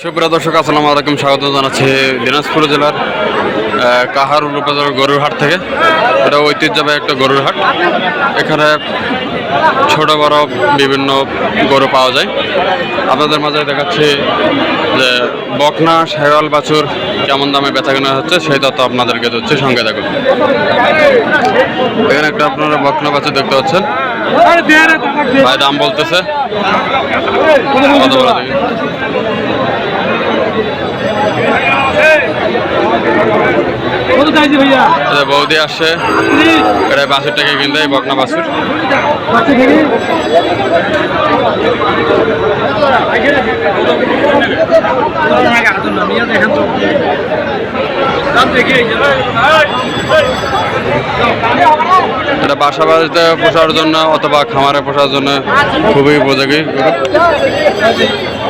সুপ্রিয় দর্শক আসসালামু আলাইকুম। স্বাগত জানাচ্ছি দিনাজপুর জেলার আহ, কাহারুল উপজেলার গরুর হাট থেকে। এটা ঐতিহ্যবাহী একটা গরুর হাট এখানে ছোট বড় বিভিন্ন গরু পাওয়া যায়। আপনাদের মাঝে দেখাচ্ছি যে বকনা শেওয়াল বাছুর কেমন দামে বেচা কেনা হচ্ছে সেই তথ্য আপনাদেরকে দিচ্ছি। সঙ্গে দেখুন এখানে একটা আপনারা বকনা বাছুর দেখতে পাচ্ছেন। ভাই দাম বলতেছে দেখি কত চাইছি ভাইয়া এই যে বৌদি আসছে। এটা বাছুরটাকে কিনতে এই বকনা থেকে? এটা বাসা বাড়িতে পোষার জন্য অথবা খামারে পোষার জন্য খুবই উপযোগী।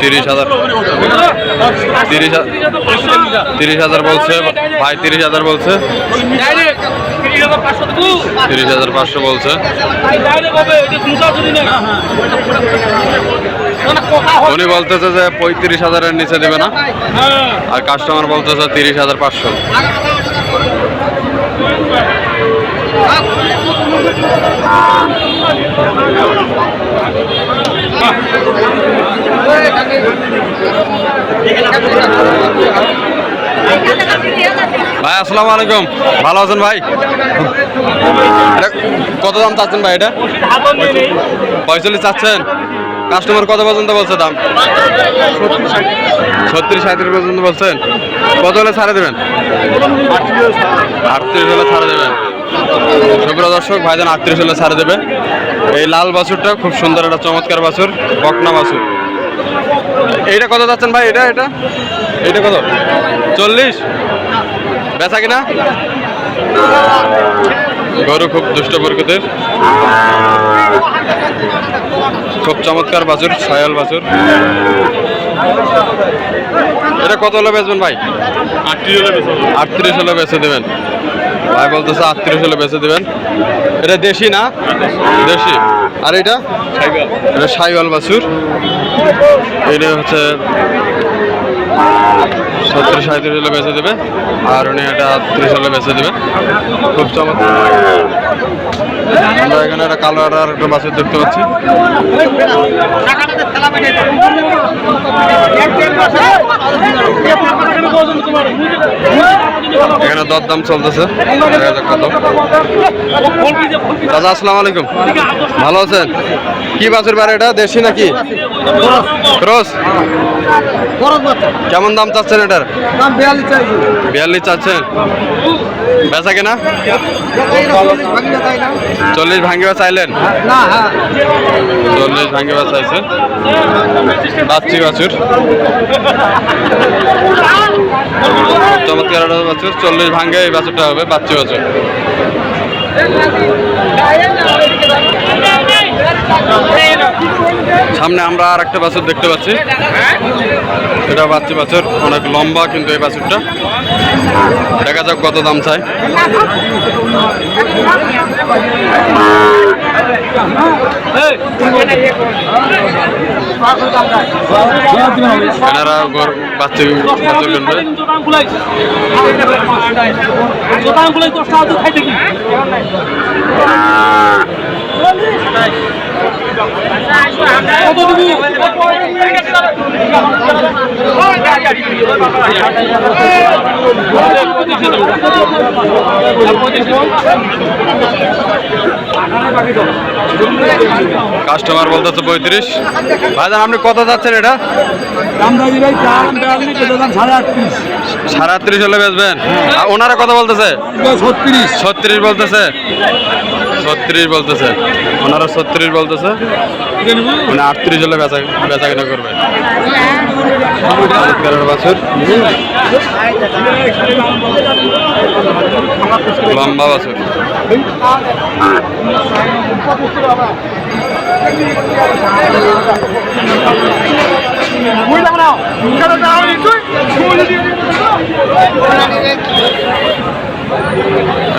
তিরিশ হাজার। তিরিশ হাজার। বলছে, ভাই তিরিশ হাজার বলছে। তিরিশ হাজার পাঁচশো বলছে। উনি বলতেছে যে পঁয়ত্রিশ হাজারের নিচে দেবে না। আর কাস্টমার বলতেছে তিরিশ হাজার পাঁচশো। ভাই, আসসালামু আলাইকুম। ভালো আছেন ভাই? কত দাম চাচ্ছেন ভাই এটা? পঁয়তাল্লিশ চাচ্ছেন। কাস্টমার কত পর্যন্ত বলছে দাম? ছত্রিশ সাঁত্রিশ পর্যন্ত বলছেন। কত হলে ছাড়ে দেবেন? আটত্রিশ হলে ছাড়ে দেবেন। সুপ্রিয় দর্শক ভাইজান আটত্রিশ হলে ছাড়ে দেবে। এই লাল বাছুরটা খুব সুন্দর একটা চমৎকার বাছুর বকনা বাছুর। এইটা কত যাচ্ছেন ভাই? এটা এটা? এটা কত? চল্লিশ? বেচা কিনা? গরু খুব দুষ্ট প্রকৃতির। খুব চমৎকার বাছুর সয়াল বাছুর। এটা কত হলে বেচবেন ভাই? আটত্রিশ হলে বেচে দেবেন। ভাই বলতেছে আটত্রিশ হলে বেঁচে দেবেন। এটা দেশি না? দেশি। আর এটা? এটা সাইওয়াল বাছুর। এটা হচ্ছে সত্তর সাঁত্রিশ হলে বেঁচে দেবে। আর উনি এটা ত্রিশ হলে বেঁচে দেবে খুব চমৎকার। এখানে একটা কালো আর একটা বাছুর দেখতে পাচ্ছি। এখানে দরদাম চলতেছে। দাদা, আসসালামু আলাইকুম। ভালো আছেন? কি বাছুর বার এটা? দেশি নাকি? ক্রস। কেমন দাম চাচ্ছেন এটার? বিয়াল্লিশ চাচ্ছেন। বেচা কেনা? চল্লিশ ভাঙ্গিবা চাইলেন না হ্যাঁ। চল্লিশ ভাঙ্গিবা চাইছে বাচ্চি বাছুর। চমৎকার বাছুর। চল্লিশ ভাঙ্গে এই বাছুরটা হবে বাচ্চি বাছুর। সামনে আমরা আর একটা বাছুর দেখতে পাচ্ছি। এটা বাচ্চি বাছুর অনেক লম্বা কিন্তু এই বাছুরটা। দেখা যাক কত দাম চাই এনারা পঁচিশ কাস্টমার বলতেছে পঁয়ত্রিশ। ভাইজান আপনি কত যাচ্ছেন এটা? সাড়ে আটত্রিশ হলে বেচবেন। ওনারা কত বলতেছে? ছত্রিশ। ছত্রিশ বলতেছে। ছত্রিশ বলতেছে। ওনারা ছত্রিশ বলতেছে। মানে আটত্রিশ হলে বেচা বেচা কিনা করবে বাছুর। লম্বা বাছুর।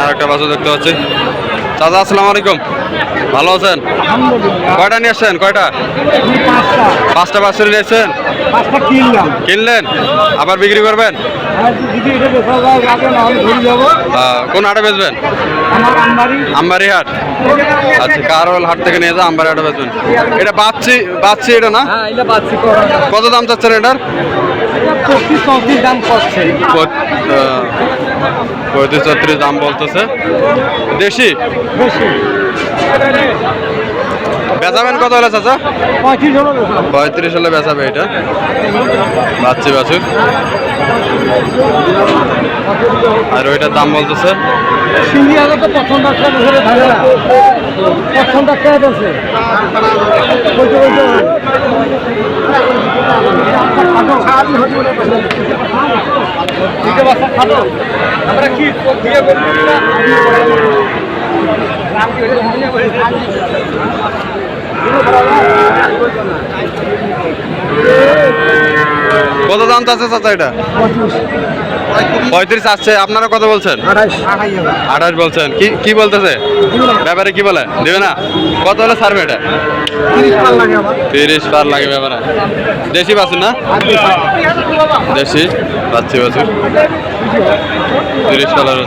আর একটা বাসও দেখতে পাচ্ছি। চাচা আসসালামু আলাইকুম। ভালো আছেন? কয়টা নিয়ে আসছেন? কয়টা? পাঁচটা। বাছুর নিয়ে এসছেন পাঁচটা কিনলাম। কিনলেন? আবার বিক্রি করবেন? কোন হাটে বেচবেন? আমবাড়ি। হাট। আচ্ছা কারোল হাট থেকে নিয়ে যা আমবাড়ি হাটে বেচবেন। এটা বাচ্চি বাচ্চি এটা না? হ্যাঁ কত দাম চাচ্ছেন এটার? পঁচিশ চৌত্রিশ দাম করছে। পঁয়ত্রিশ ছত্রিশ দাম বলতেছে। দেশি? বেশি বেচাবেন কত হলে চাচা? পঁয়ত্রিশ পঁয়ত্রিশ হলে বেচাবে এটা। বাচ্চি বাছুর। আর ওইটার দাম বলতেছে? সিঙ্গি আগে তো প্রথম ডাক্তার ধরে থাকে না প্রথম ডাক্তার আছে আমরা কি দিয়ে কত দাম চাচ্ছে চাচা এটা? পঁয়ত্রিশ। আসছে আপনারা কত বলছেন? আঠাশ। বলছেন। কি কি বলতেছে? ব্যাপারে কি বলে? দেবে না? কত হলে ছাড়বে এটা? তিরিশ পার লাগে তিরিশ পার লাগে ব্যাপারে। দেশি বাছুর না? দেশি? বাচ্চি বাছুর তিরিশ পালার